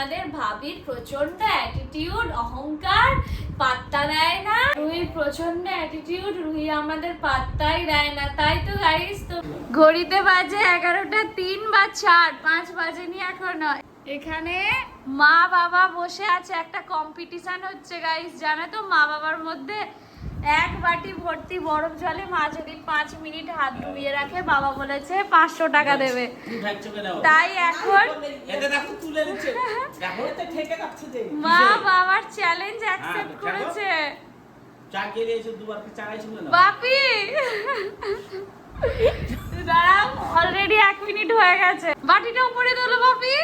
আমাদের ভাবির প্রচণ্ড অ্যাটিটিউড অহংকার, পাত্তা দেয় না। রুহির প্রচণ্ড অ্যাটিটিউড রুহি আমাদের পাত্তাই দেয় না। তাই তো গাইস তো ঘড়িতে বাজে এগারোটা তিন বা চার, পাঁচ বাজে বাজেনি এখনও। এখানে মা বাবা বসে আছে, একটা কম্পিটিশন হচ্ছে গাইস জানো তো মা বাবার মধ্যে? এক বাটি ভর্তি বরফ জলে মা যদি পাঁচ মিনিট হাত ডুবিয়ে রাখে বাবা বলেছে পাঁচশো টাকা দেবে। তাই এখন মা বাবার চ্যালেঞ্জ অ্যাকসেপ্ট করেছে। বাপি! দাঁড়াও অলরেডি এক মিনিট হয়ে গেছে। বাটিটা উপরে তোলো বাপি।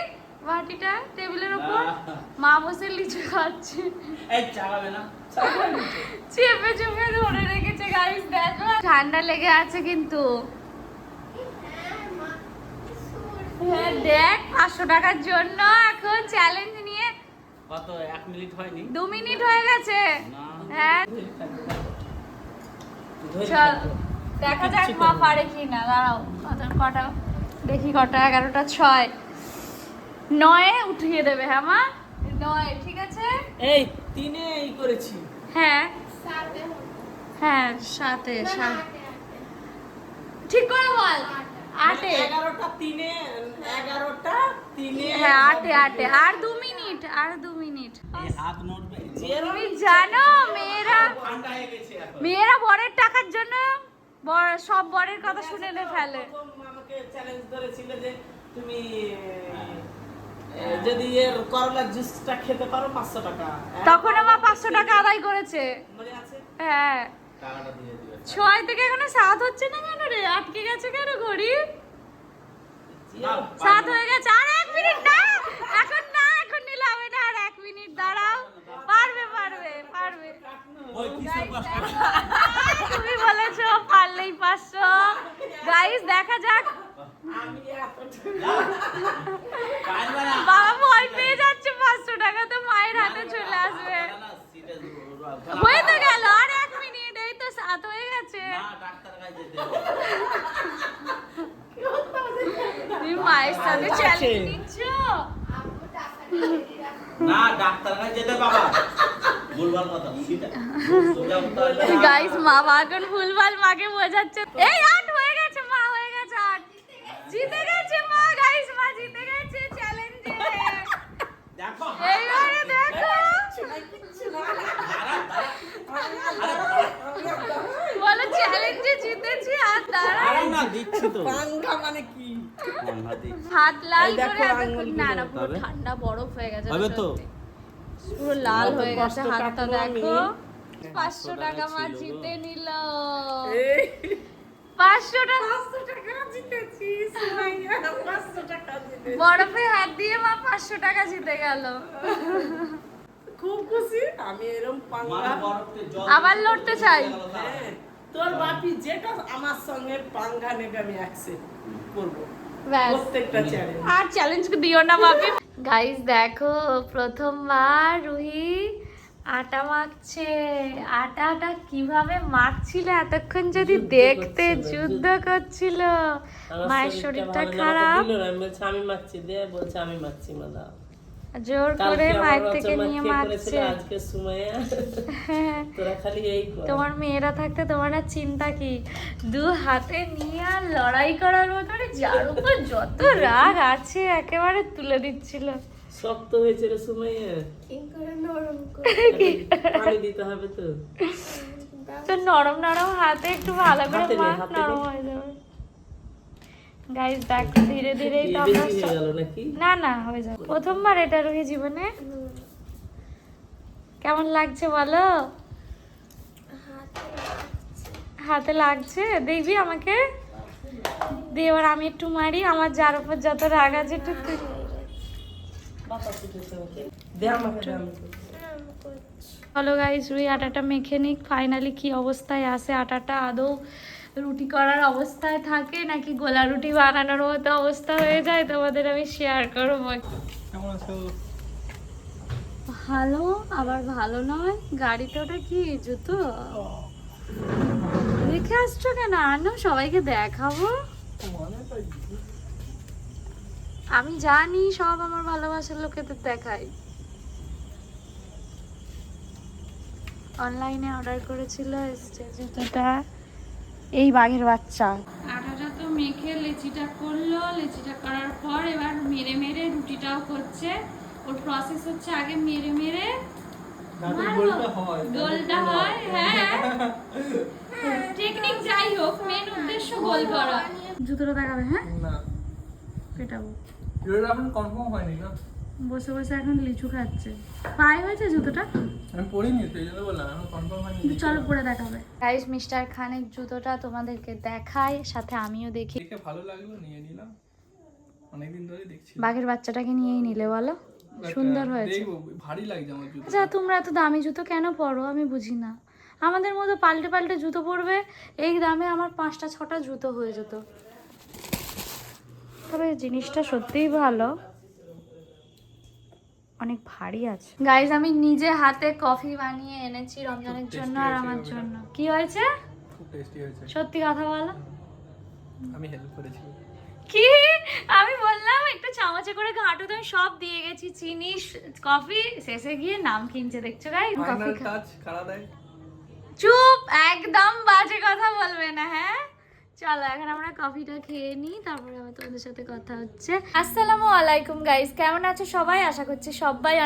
বাটিটা টেবিলের উপর মা বসে লিচু খাচ্ছে। এই চা না চেপে চেপে ধরে রেখেছে গাইস দেখো। ঠান্ডা লেগে আছে কিন্তু। হ্যাঁ দেখ পাঁচশো টাকার জন্য এখন চ্যালেঞ্জ নিয়ে কত এক মিনিট হয়নি? দু মিনিট হয়ে গেছে। হ্যাঁ। চল। দেখা যাক মা পারে কি না দাঁড়াও কত কটা দেখি কটা এগারোটা ছয়। নয়ে উঠিয়ে দেবে হ্যাঁ মা? নয় ঠিক আছে? এই তিনে এই করেছি। হ্যাঁ। হ্যাঁ সাতে সাত। ঠিক করে বল। আটে। এগারোটা তিনে এগারোটা তিনে। হ্যাঁ আটে আটে। আর দু মিনিট আর দু মিনিট। তুমি জানো মেয়েরা মেয়েরা বরের টাকার জন্য বর- সব বরের কথা শুনে ফেলে। আমাকে চ্যালেঞ্জ ধরেছিল যে তুমি যদি এর করলার জুসটা খেতে পারো পাঁচশো টাকা। তখন আমার পাঁচশো টাকা আদায় করেছে। মনে আছে? হ্যাঁ। টাকাটা দিয়ে দিবে ছয় থেকে এখনও সাত হচ্ছে না কেন রে? আটকে গেছে কেন ঘড়ি? সাত হয়ে গেছে। আর এক মিনিট না! এখন না এখন নিলে হবে না আর এক মিনিট দাঁড়াও। পারবে পারবে পারবে। ওই কিসের কষ্ট তুমি বলেছ পারলেই পাঁচশো। গাইস দেখা যাক। বাবা ভয় পেয়ে যাচ্ছে পাঁচশো টাকা তো মায়ের হাতে চলে আসবে। হয়ে তো গেল আর এক মিনিট এই তো সাত হয়ে গেছে। না ডাক্তার কাছে যেতে হবে। তুমি মায়ের সাথে চ্যালেঞ্জ নিচ্ছ? না ডাক্তার কাছে যেতে বাবা। ভুলভাল কথা সিধা সোজা উত্তর আসবে না। গাইস মা এখন ভুলভাল মাকে বোঝাচ্ছে। এই আট জিতে গেছে মা গাইস মা জিতে গেছে চ্যালেঞ্জে দেখো এইবারে দেখো। বলো চ্যালেঞ্জে জিতেছি আর তারা না দিচ্ছি তো। পাঙ্গা মানে কি? হাত লাল করে না না পুরো ঠান্ডা বরফ হয়ে গেছে হবে তো? পুরো লাল হয়ে গেছে হাতটা দেখো। পাঁচশো পাঁচশো টাকা টাকা মা জিতে নিল। এই। পাঁচশো টাকা পাঁচশো টাকা জিতেছি পাঁচশো টাকা বরফে হাত দিয়ে মা পাঁচশো টাকা জিতে গেল। খুব খুশি আমি এরকম পাঙ্গা মানে আবার লড়তে চাই। হ্যাঁ, তোর বাপি যেটা আমার সঙ্গে পাঙ্গা নেবে আমি অ্যাকসেপ্ট করব। চ্যালেঞ্জ আর চ্যালেঞ্জ দিও না বাপি। গাইস দেখো প্রথমবার রুহি আটা মাখছে। আটাটা কীভাবে মাখছিল? এতক্ষণ যদি দেখতে যুদ্ধ করছিল। মায়ের শরীরটা খারাপ। আমি মাখছি দে বলছে আমি মাখছি মা দাও জোর করে মায়ের থেকে নিয়ে মাখছে। এই তোমার মেয়েরা থাকতে তোমার আর চিন্তা কি? দু হাতে নিয়ে আর লড়াই করার মতো যার উপর যত রাগ আছে একেবারে তুলে দিচ্ছিল। শক্ত হয়েছে রে সুমাইয়া পানি দিতে হবে তো। তো নরম নরম হাতে একটু ভালো করে মাখ নরম হয়ে যাবে। গাইস দেখো ধীরে ধীরে তো আমরা না না হয়ে যাবে। প্রথমবার এটা রুহি জীবনে। কেমন লাগছে বলো? হাতে লাগছে। দেখবি আমাকে? দিয়ে এবার আমি একটু মারি আমার যার উপর যত রাগ আছে একটু চলো গাইস রুই আটাটা মেখে নিক। ফাইনালি কি অবস্থায় আসে আটাটা? আদৌ রুটি করার অবস্থায় থাকে নাকি গোলা রুটি বানানোর মতো অবস্থা হয়ে যায়? তোমাদের আমি শেয়ার করব। ভালো আবার ভালো নয়? গাড়িটা ওটা কি জুতো? রেখে আসছো কেন? আনো সবাইকে দেখাবো। আমি জানি সব আমার ভালোবাসার লোকেদের দেখাই অনলাইনে অর্ডার করেছিল এসছে। জুতোটা এই বাঘের বাচ্চা। আটাটা তো মেখে লেচিটা করল। লেচিটা করার পর এবার মেরে মেরে রুটিটাও করছে। ওর প্রসেস হচ্ছে আগে মেরে মেরে গোলটা হয়। হ্যাঁ টেকনিক যাই হোক মেন উদ্দেশ্য গোল করা। জুতোটা দেখাবে হ্যাঁ? না। পেটাবো। এখন কনফার্ম হয়নি না। বসে বসে এখন লিচু খাচ্ছে। পায়ে হয়েছে জুতোটা? আমি পড়িনি তো এই জন্য বললাম এখন কনফার্ম হয়নি চলো পরে দেখাবে গাইস মিস্টার খানের জুতোটা তোমাদেরকে দেখায় সাথে আমিও দেখি। দেখে ভালো লাগল নিয়ে নিলাম। অনেকদিন ধরে দেখছি। বাঘের বাচ্চাটাকে নিয়েই নিলে বলো। সুন্দর হয়েছে। ভারী লাগছে আমার জুতো আচ্ছা তোমরা এত দামি জুতো কেন পরো? আমি বুঝি না। আমাদের মতো পাল্টে পাল্টে জুতো পরবে এই দামে আমার পাঁচটা ছটা জুতো হয়ে যেত। তবে জিনিসটা সত্যিই ভালো। অনেক ভারী আছে। গাইজ আমি নিজে হাতে কফি বানিয়ে এনেছি রমজানের জন্য আর আমার জন্য। কি হয়েছে? খুব টেস্টি হয়েছে। সত্যি কথা বলো। আমি হেল্প করেছি। কি? আমি বললাম একটু চামচে করে ঘাঁটো তো আমি সব দিয়ে গেছি চিনি কফি শেষে গিয়ে নাম কিনছে দেখছ গাই কফি চুপ একদম বাজে কথা বলবে না হ্যাঁ? চলো, এখন আমরা কফিটা খেয়ে নিই, তারপরে তোমাদের সাথে কথা হচ্ছে। আসসালামু আলাইকুম গাইস কেমন আছো সবাই? আশা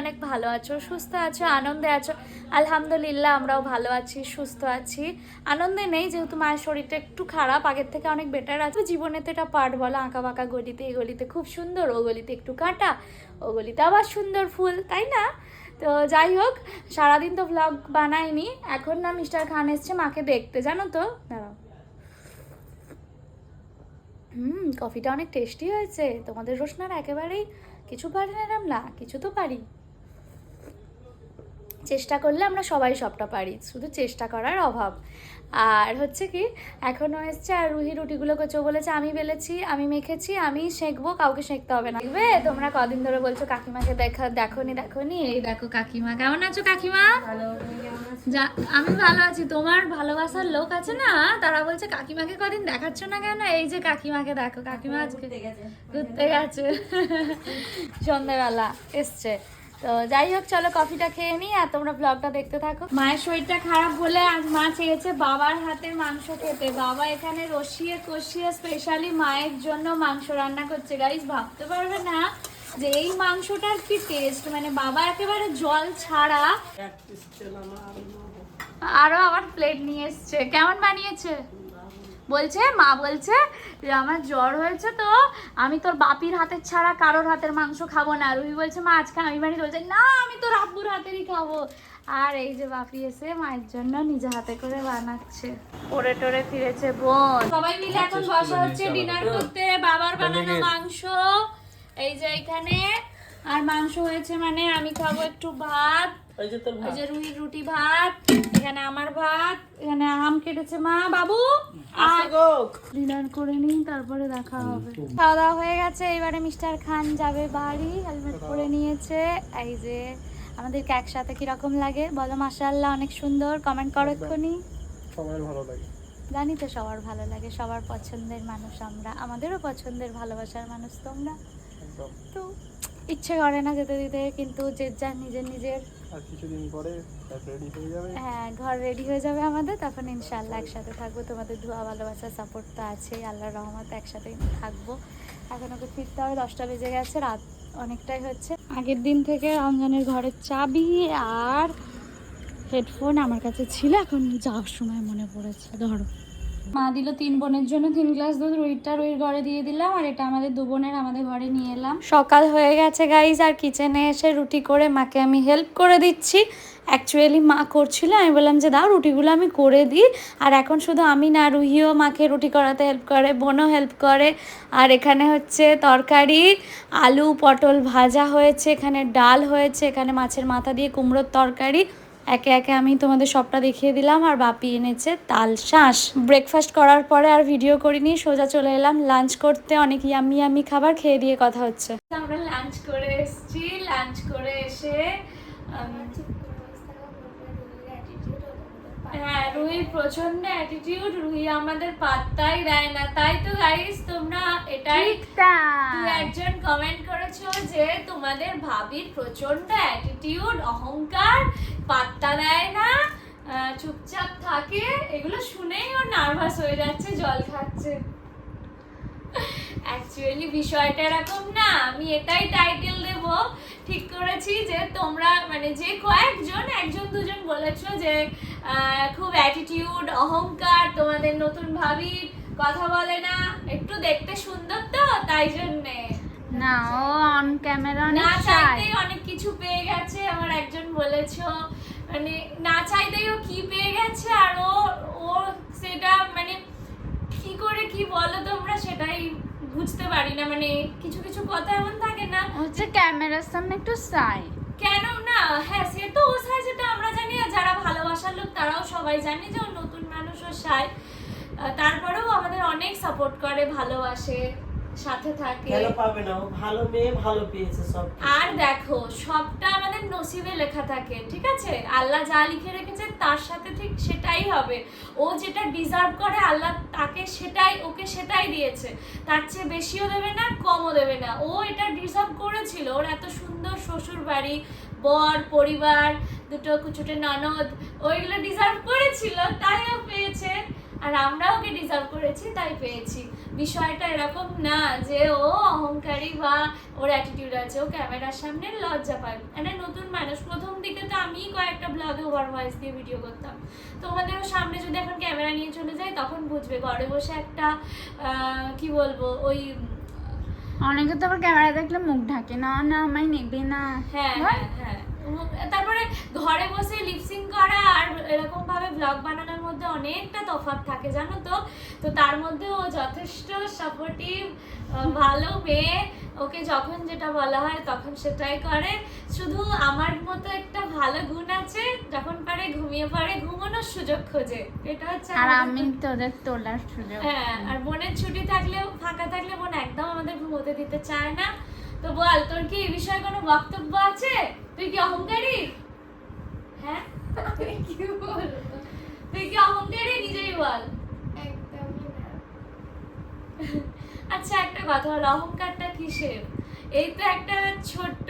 অনেক ভালো আছো, সুস্থ আছো, আনন্দে আছো। আলহামদুলিল্লাহ, আমরাও ভালো আছি, সুস্থ আছি। আনন্দে নেই, যেহেতু মায়ের শরীরটা একটু খারাপ, আগের থেকে অনেক বেটার আছে। জীবনে তো এটা পার্ট বলো আঁকা বাঁকা গলিতে, এই গলিতে খুব সুন্দর, ও গলিতে একটু কাঁটা, ও গলিতে আবার সুন্দর ফুল, তাই না? তো যাই হোক, সারাদিন তো ভ্লগ বানাইনি, এখন না মিস্টার খান এসছে মাকে দেখতে, জানো তো? দাঁড়াও। হুম, কফিটা অনেক টেস্টি হয়েছে। তোমাদের রোশনার একেবারেই কিছু পারি না না কিছু তো পারি চেষ্টা করলে আমরা সবাই সবটা পারি শুধু চেষ্টা করার অভাব। আর হচ্ছে কি এখনও এসছে আর রুহি রুটিগুলো করছে বলেছে আমি বেলেছি আমি মেখেছি আমি সেঁকবো কাউকে সেঁকতে হবে না। দেখবে তোমরা কদিন ধরে বলছো কাকিমাকে দেখা দেখো নি দেখো নি এই দেখো কাকিমা কেমন আছো কাকিমা? যা আমি ভালো আছি। তোমার ভালোবাসার লোক আছে না? তারা বলছে কাকিমাকে কদিন দেখাচ্ছ না কেন? এই যে কাকিমাকে দেখো কাকিমা আজকে ঘুরতে গেছে। সন্ধ্যেবেলা এসছে। তো যাই হোক চলো কফিটা খেয়ে নিই আর তোমরা ব্লগটা দেখতে থাকো। মায়ের শরীরটা খারাপ বলে আজ মা চেয়েছে বাবার হাতের মাংস খেতে। বাবা এখানে রসিয়ে কষিয়ে স্পেশালি মায়ের জন্য মাংস রান্না করছে। গাইজ ভাবতে পারবে না যে এই মাংসটার কি টেস্ট মানে বাবা একেবারে জল ছাড়া আরও আবার প্লেট নিয়ে এসছে। কেমন বানিয়েছে? বলছে মা বলছে যে আমার জ্বর হয়েছে তো আমি তোর বাপির হাতের ছাড়া কারোর হাতের মাংস খাব না। রুহি বলছে মা আজকে আমি বাড়ি বলছে না আমি তোর আব্বুর হাতেরই খাব। আর এই যে বাপি এসে মায়ের জন্য নিজে হাতে করে বানাচ্ছে। পরে টরে ফিরেছে বোন। সবাই মিলে এখন বসা হচ্ছে ডিনার করতে। বাবার বানানো মাংস। এই যে এখানে। আর মাংস হয়েছে মানে আমি খাব একটু ভাত। ওই যে তোর ওই ভাই যে রুহির রুটি ভাত এখানে আমার ভাত এখানে আম কেটেছে মা বাবু। ডিনার করে নিই তারপরে দেখা হবে। খাওয়া দাওয়া হয়ে গেছে এবারে মিস্টার খান যাবে বাড়ি হেলমেট পরে নিয়েছে। এই যে আমাদেরকে একসাথে কীরকম লাগে? বলো মাসাল্লাহ অনেক সুন্দর। কমেন্ট করো এক্ষুনি। সবাই ভালো লাগে। জানি তো সবার ভালো লাগে সবার পছন্দের মানুষ আমরা। আমাদেরও পছন্দের ভালোবাসার মানুষ তোমরা। তো ইচ্ছে করে না যেতে দিতে কিন্তু যে যার নিজের নিজের। আর কিছুদিন পরে রেডি হয়ে যাবে। হ্যাঁ ঘর রেডি হয়ে যাবে আমাদের তখন ইনশাল্লাহ একসাথে থাকব। তোমাদের ধোয়া ভালোবাসা সাপোর্ট তো আছেই আল্লাহর রহমত একসাথেই থাকব। এখন ওকে ফিরতে হবে দশটা বেজে গেছে রাত অনেকটাই হচ্ছে। আগের দিন থেকে রমজানের ঘরের চাবি আর হেডফোন আমার কাছে ছিল এখন যাওয়ার সময় মনে পড়েছে ধরো। মা দিল তিন বোনের জন্য তিন গ্লাস দুধ, রুইটা রুইর ঘরে দিয়ে দিলাম আর এটা আমাদের দু বোনের আমাদের ঘরে নিয়ে এলাম। সকাল হয়ে গেছে গাইজ আর কিচেনে এসে রুটি করে মাকে আমি হেল্প করে দিচ্ছি। অ্যাকচুয়ালি মা করছিল, আমি বললাম যে দাও রুটিগুলো আমি করে দিই। আর এখন শুধু আমি না, রুহিও মাকে রুটি করাতে হেল্প করে, বোনও হেল্প করে। আর এখানে হচ্ছে তরকারি, আলু পটল ভাজা হয়েছে, এখানে ডাল হয়েছে, এখানে মাছের মাথা দিয়ে কুমড়োর তরকারি। একে একে আমি তোমাদের সবটা দেখিয়ে দিলাম আর বাপি এনেছে তাল শাঁস। ব্রেকফাস্ট করার পরে আর ভিডিও করিনি, সোজা চলে এলাম লাঞ্চ করতে, অনেক ইয়ামি ইয়ামি খাবার খেয়ে দিয়ে কথা হচ্ছে। আমরা লাঞ্চ করে এসেছি লাঞ্চ করে এসে হ্যাঁ রুহির প্রচণ্ড অ্যাটিটিউড রুহি আমাদের পাত্তাই দেয় না। তাই তো গাইস তোমরা এটাই একজন কমেন্ট করেছ যে তোমাদের ভাবির প্রচণ্ড অ্যাটিটিউড অহংকার পাত্তা দেয় না চুপচাপ থাকে। এগুলো শুনেই ও নার্ভাস হয়ে যাচ্ছে জল খাচ্ছে। অ্যাকচুয়ালি বিষয়টা এরকম না আমি এটাই টাইটেল দেব। ঠিক করেছি যে তোমরা মানে যে কয়েকজন একজন দুজন বলেছ যে খুব অ্যাটিটিউড অহংকার তোমাদের নতুন ভাবি কথা বলে না একটু দেখতে সুন্দর তো তাই জন্যে। না ও অন ক্যামেরা না চাইতেই অনেক কিছু পেয়ে গেছে আমার একজন বলেছ। মানে না চাইতেই ও কি পেয়ে গেছে আর ও ও সেটা মানে কি করে কি বলো তোমরা সেটাই বুঝতে পারি না মানে কিছু কিছু কথা এমন থাকে না হচ্ছে ক্যামেরার সামনে একটু সাই। কেন না? হ্যাঁ সে তো ও সাই যেটা আমরা জানি আর যারা ভালোবাসার লোক তারাও সবাই জানে যে ও নতুন মানুষ ও সাই তারপরেও আমাদের অনেক সাপোর্ট করে ভালোবাসে সাথে থাকে। ভালো পাবে না? ভালো মেয়ে ভালো পেয়েছে সব আর দেখো সবটা আমাদের নসিবে লেখা থাকে ঠিক আছে? আল্লাহ যা লিখে রেখেছে তার সাথে ঠিক সেটাই হবে। ও যেটা ডিজার্ভ করে, আল্লাহ তাকে সেটাই, ওকে সেটাই দিয়েছে। তার চেয়ে বেশিও দেবে না, কমও দেবে না। ও এটা ডিজার্ভ করেছিল। ওর এত সুন্দর শ্বশুর বাড়ি বর, পরিবার, দুটো কুচুটে ননদ ওইগুলো ডিজার্ভ করেছিল, তাই ও পেয়েছে। আর আমরা ওকে ডিজার্ভ করেছি তাই পেয়েছি। বিষয়টা এরকম না যে ও অহংকারী বা ওর অ্যাটিটিউড আছে ও ক্যামেরার সামনে লজ্জা পায়। একটা নতুন মানুষ প্রথম দিকে তো আমিই কয়েকটা ব্লগে ওভার ভয়েস দিয়ে ভিডিও করতাম। তোমাদেরও সামনে যদি এখন ক্যামেরা নিয়ে চলে যায় তখন বুঝবে ঘরে বসে একটা কি বলব ওই অনেকে তো আবার ক্যামেরা দেখলে মুখ ঢাকে না না আমায় নেবে না। হ্যাঁ হ্যাঁ হ্যাঁ। তারপরে ঘরে বসে লিপসিং করা আর এরকম ভাবে ব্লগ বানানোর মধ্যে অনেকটা তফাৎ থাকে জানো তো? তো তার মধ্যে ও যথেষ্ট সাপোর্টিভ ভালো মেয়ে। ওকে যখন যেটা বলা হয় তখন সেটাই করে। শুধু আমার মতো একটা ভালো গুণ আছে যখন পারে ঘুমিয়ে পারে ঘুমানোর সুযোগ খোঁজে। এটা হচ্ছে আর আমি তোদের তোলার সুযোগ হ্যাঁ আর বোনের ছুটি থাকলেও ফাঁকা থাকলে বোন একদম আমাদের ঘুমোতে দিতে চায় না। তো বল তোর কি এই বিষয়ে কোনো বক্তব্য আছে? তুই কি অহংকারী? হ্যাঁ? তুই কি বল তুই কি অহংকারী? নিজেই বল। আচ্ছা একটা কথা বল অহংকারটা কিসের? এই তো একটা ছোট্ট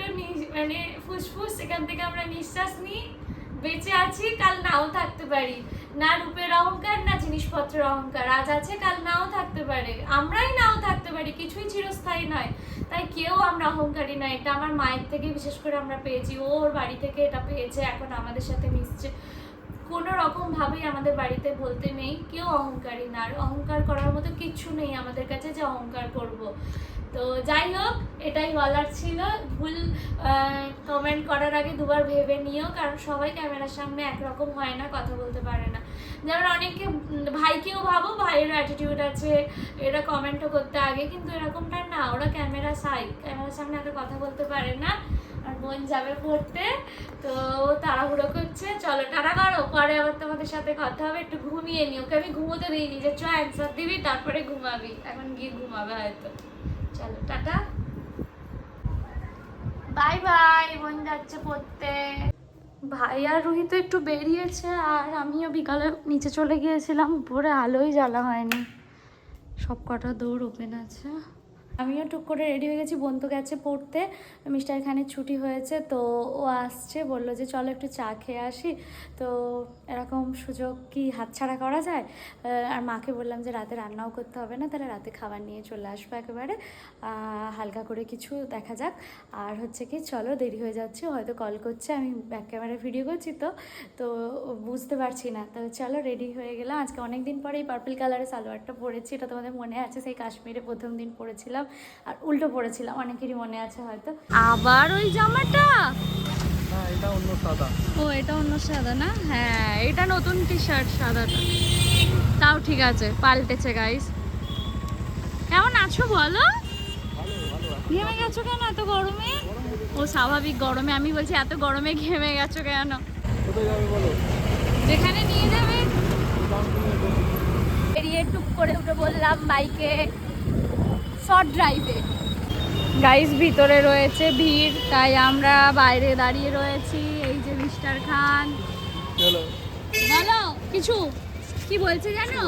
মানে ফুসফুস এখান থেকে আমরা নিঃশ্বাস নিই। বেঁচে আছি কাল নাও থাকতে পারি। না রূপের অহংকার না জিনিসপত্রের অহংকার। আজ আছে কাল নাও থাকতে পারে। আমরাই নাও থাকতে পারি কিছুই চিরস্থায়ী নয়। তাই কেউ আমরা অহংকারী না। এটা আমার মায়ের থেকে, বিশেষ করে আমরা পেয়েছি। ওর বাড়ি থেকে এটা পেয়েছে, এখন আমাদের সাথে মিশছে। কোনো রকম ভাবেই আমাদের বাড়িতে বলতে নেই। কেউ অহংকারী না। আর অহংকার করার মতো কিচ্ছু নেই আমাদের কাছে যে অহংকার করব। তো যাই হোক, এটাই বলার ছিল। ভুল কমেন্ট করার আগে দুবার ভেবে নিও, কারণ সবাই ক্যামেরার সামনে একরকম হয় না, কথা বলতে পারে না। যেমন অনেকে ভাইকেও ভাবো ভাইয়ের অ্যাটিটিউড আছে, এরা কমেন্টও করতে আগে, কিন্তু এরকমটা না, ওরা ক্যামেরা সাই ক্যামেরার সামনে এত কথা বলতে পারে না, আর বোন যাবে পড়তে, তো তাড়াহুড়ো করছে। চলো, টাটা করো, পরে আবার তোমাদের সাথে কথা হবে, একটু ঘুমিয়ে নি ওকে আমি ঘুমোতে দিইনি, যে, চ অ্যান্সার দিবি, তারপরে ঘুমাবি, এখন গিয়ে ঘুমাবে হয়তো। চলো, টাটা। বাই বাই বোন যাচ্ছে পড়তে। ভাই আর রুহি তো একটু বেরিয়েছে, আর আমিও বিকালে নিচে চলে গিয়েছিলাম, উপরে আলোই জ্বালা হয়নি। সব কটা দৌড় ওপেন আছে। আমিও টুক করে রেডি হয়ে গেছি, বোন তো গেছে পড়তে। মিস্টার খানের ছুটি হয়েছে, তো ও আসছে, বলল যে চলো একটু চা খেয়ে আসি। তো এরকম সুযোগ কি হাতছাড়া করা যায়? আর মাকে বললাম যে রাতে রান্নাও করতে হবে না, তাহলে রাতে খাবার নিয়ে চলে আসব একেবারে। হালকা করে কিছু দেখা যাক। আর হচ্ছে কি, চলো দেরি হয়ে যাচ্ছে, হয়তো কল করছে, আমি ব্যাক ক্যামেরায় ভিডিও করছি তো। তো বুঝতে পারছি না, তো চলো রেডি হয়ে গেলাম। আজকে অনেক দিন পরে এই পার্পল কালারের সালোয়ারটা পরেছি, এটা তোমাদের মনে আছে? সেই কাশ্মীরে প্রথম দিন পরেছিলাম। আর উল্টো পরেছিলাম অনেকেরই মনে আছে হয়তো। আবার ওই জামাটা? এটা অন্য সাদা। ও এটা অন্য সাদা না? হ্যাঁ এটা নতুন টি শার্ট সাদাটা। তাও ঠিক আছে পাল্টেছে গাইস কেমন আছো বলো? ঘেমে গেছো কেন এত গরমে? ও স্বাভাবিক গরমে। আমি বলছি এত গরমে ঘেমে গেছো কেন? কোথায় যাবে বলো? যেখানে নিয়ে যাবে? বেরিয়ে টুক করে উঠে বললাম বাইকে শর্ট ড্রাইভে। গাইস ভিতরে রয়েছে ভিড় তাই আমরা বাইরে দাঁড়িয়ে রয়েছি। এই যে মিস্টার খান। বলো কিছু? কি বলছে জানো?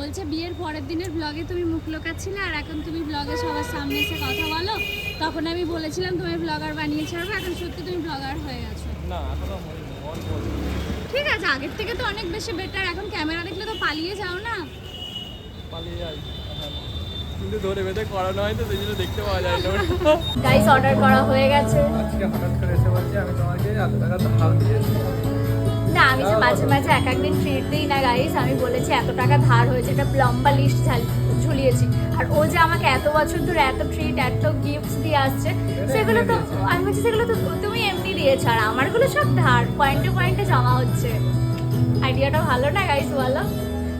বলছে বিয়ের পরের দিনের ব্লগে তুমি মুখ লোকাচ্ছিলে আর এখন তুমি ব্লগে সবার সামনে এসে কথা বলো। তখন আমি বলেছিলাম তুমি ব্লগার বানিয়ে ছাড়বো এখন সত্যি তুমি ব্লগার হয়ে গেছো। না। ঠিক আছে আগের থেকে তো অনেক বেশি বেটার এখন ক্যামেরা দেখলে তো পালিয়ে যাও না। পালিয়ে যাই। কিন্তু ধরে বেঁধে করানো হয় তো সেই জন্য দেখতে পাওয়া যায় না। গাইস অর্ডার করা হয়ে গেছে। আজকে হঠাৎ করে এসে বলছি আমি তোমাকে এত টাকা তো হাল দিয়েছি। না আমি যে মাঝে মাঝে এক একদিন ট্রিট দিই না গাইস আমি বলেছি এত টাকা ধার হয়েছে এটা লম্বা লিস্ট ঝুলিয়েছি। আর ও যে আমাকে এত বছর ধরে এত ট্রিট এত গিফটস দিয়ে আসছে সেগুলো তো আমি বলছি সেগুলো তো তুমি এমনি দিয়েছ আর আমারগুলো সব ধার পয়েন্টে পয়েন্টে জমা হচ্ছে। আইডিয়াটা ভালো না গাইস বলো?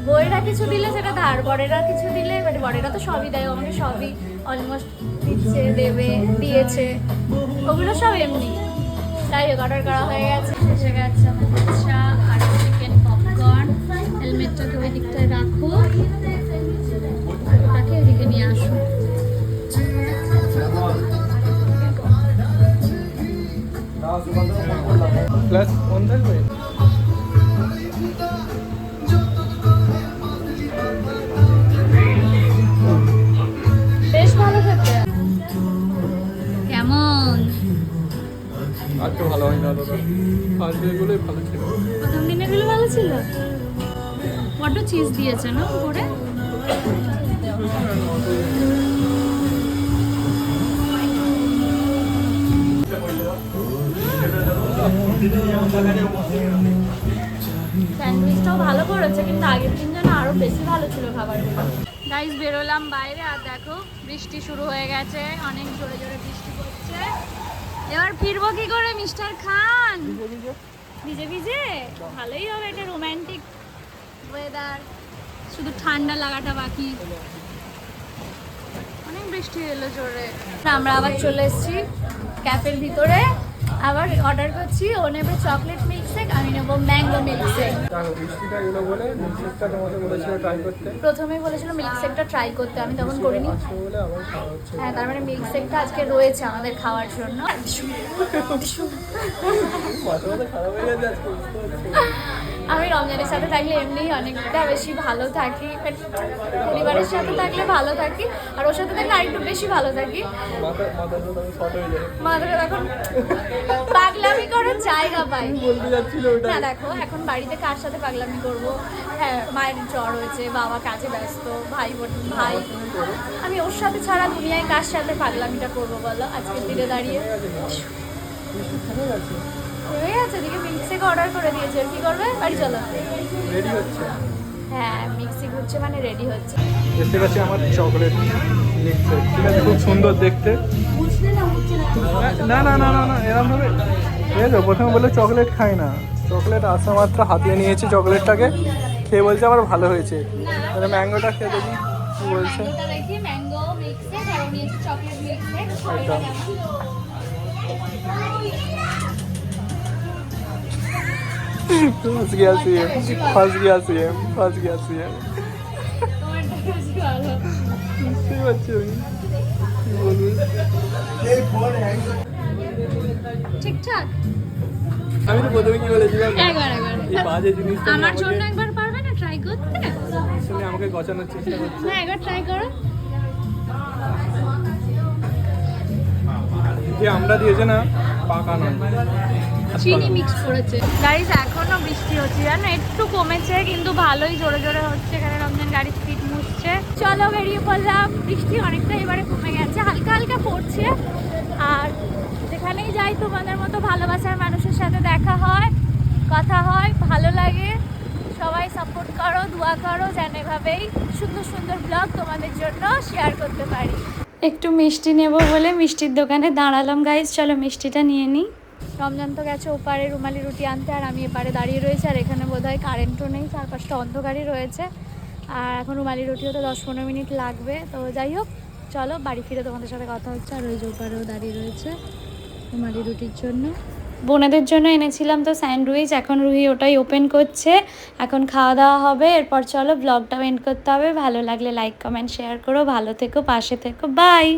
বইয়েরা কিছু দিলে সেটা ধার বড়েরা কিছু দিলে মানে বড়েরা তো সবই দেয় আমাকে সবই অলমোস্ট দিচ্ছে দেবে দিয়েছে ওগুলো সব এমনি। তাই হোক অর্ডার করা হয়ে গেছে। এসে গেছে আর চিকেন পপকর্ন হেলমেটটাকে ওই দিকটায় রাখো। ওটাকে এদিকে নিয়ে আসো। প্লাস ফোন থাকবে আর ভালো হয় না, দাদা। ফার্স্ট ডেগুলোই ভালো ছিল। প্রথম দিনেরগুলো ভালো ছিল? বড্ড চিজ দিয়েছে না উপরে স্যান্ডউইচটাও ভালো করেছে, কিন্তু আগের দিন যেন আরও বেশি ভালো ছিল খাবারগুলো। গাইস বেরোলাম বাইরে, আর দেখো, বৃষ্টি শুরু হয়ে গেছে। অনেক জোরে জোরে বৃষ্টি পড়ছে। এবার ফিরবো কি করে মিস্টার খান? ভিজে ভিজে? ভালোই হবে এটা রোমান্টিক ওয়েদার শুধু ঠান্ডা লাগাটা বাকি। অনেক বৃষ্টি এলো জোরে। আমরা আবার চলে এসেছি ক্যাফের ভিতরে। আবার অর্ডার করছি ও নেবে চকলেট মিল্কশেক আমি নেব ম্যাঙ্গো মিল্কশেক প্রথমে বলেছিল ট্রাই করতে। প্রথমেই বলেছিল মিল্কশেকটা ট্রাই করতে আমি তখন করিনি। বলে আবার খাওয়া হচ্ছে। হ্যাঁ তার মানে মিল্কশেকটা আজকে রয়েছে আমাদের খাওয়ার জন্য। আমি রমজানের সাথে থাকলে এমনি অনেকটা বেশি ভালো থাকি পরিবারের সাথে থাকলে ভালো থাকি আর ওর সাথে থাকলে আরেকটু বেশি ভালো থাকি। মাথা মাথাটা তখন পাগলামি করার জায়গা পাই না দেখো এখন বাড়িতে কার সাথে পাগলামি করব? হ্যাঁ মায়ের জ্বর হয়েছে বাবা কাজে ব্যস্ত ভাই বোন ভাই। আমি ওর সাথে ছাড়া দুনিয়ায় কার সাথে পাগলামিটা করব বলো? আজকের দিনে দাঁড়িয়ে। হয়ে আছে এদিকে মিক্সিকে অর্ডার করে দিয়েছে। কি করবে? বাড়ি চলো। রেডি হচ্ছে। হ্যাঁ মিক্সি ঘুরছে মানে রেডি হচ্ছে। এসে গেছে আমার চকলেট মিক্সার ঠিক আছে খুব সুন্দর দেখতে। না না। না না না এরকম ভাবে ঠিক আছে প্রথমে বলে চকলেট খাই না। চকলেট আসা মাত্র হাতিয়ে নিয়েছি চকলেটটাকে খেয়ে বলছে আমার ভালো হয়েছে। তাহলে ম্যাঙ্গোটা খেয়ে দেখি কি বলছে। চকলেট একদম। फंस गया सीएम फंस गया सीएम फंस गया सीएम তোমারটা বেশি ভালো বুঝতেই পারছি আমি কি বলবো ঠিকঠাক আমি তো প্রথমে কি বলেছিলাম একবার একবার এই বাজে জিনিসটা নিয়ে আমার জন্য আমাকে একবার পারবে না ট্রাই করতে শুনে আমাকে গচানোর চেষ্টা করছে না একবার ট্রাই করো যে আমরা দিয়েছে না পাকা নয় চিনি মিক্স করেছে গাড়ি এখনো বৃষ্টি হচ্ছে। জানো, একটু কমেছে, কিন্তু ভালোই জোরে জোরে হচ্ছে এখানে রমজান গাড়ি স্পিড মুছছে। চলো বেরিয়ে পড়লাম। বৃষ্টি অনেকটা এবারে কমে গেছে, হালকা হালকা পড়ছে। আর যেখানেই যাই, তোমাদের মতো ভালোবাসার মানুষের সাথে দেখা হয়, কথা হয়, ভালো লাগে। সবাই সাপোর্ট করো, দোয়া করো, যেন এভাবেই সুন্দর সুন্দর ব্লগ তোমাদের জন্য শেয়ার করতে পারি। একটু মিষ্টি নেব বলে মিষ্টির দোকানে দাঁড়ালাম গাইজ চলো মিষ্টিটা নিয়ে নিই। রমজান তো গেছে, ওপারে রুমালি রুটি আনতে, আর আমি এপারে দাঁড়িয়ে রয়েছে, আর এখানে বোধহয় কারেন্টও নেই, চারপাশটা অন্ধকারই রয়েছে। আর এখন রুমালি রুটি হতে দশ পনেরো মিনিট লাগবে, তো যাই হোক, চলো বাড়ি ফিরে তোমাদের সাথে কথা হচ্ছে, আর ওই যে ওপারেও দাঁড়িয়ে রয়েছে রুমালি রুটির জন্য। বোনেদের জন্য এনেছিলাম তো স্যান্ডউইচ, এখন রুহি ওটাই ওপেন করছে, এখন খাওয়া দাওয়া হবে, এরপর চলো ব্লগটাও এন্ড করতে হবে, ভালো লাগলে লাইক কমেন্ট শেয়ার করো, ভালো থেকো, পাশে থেকো বাই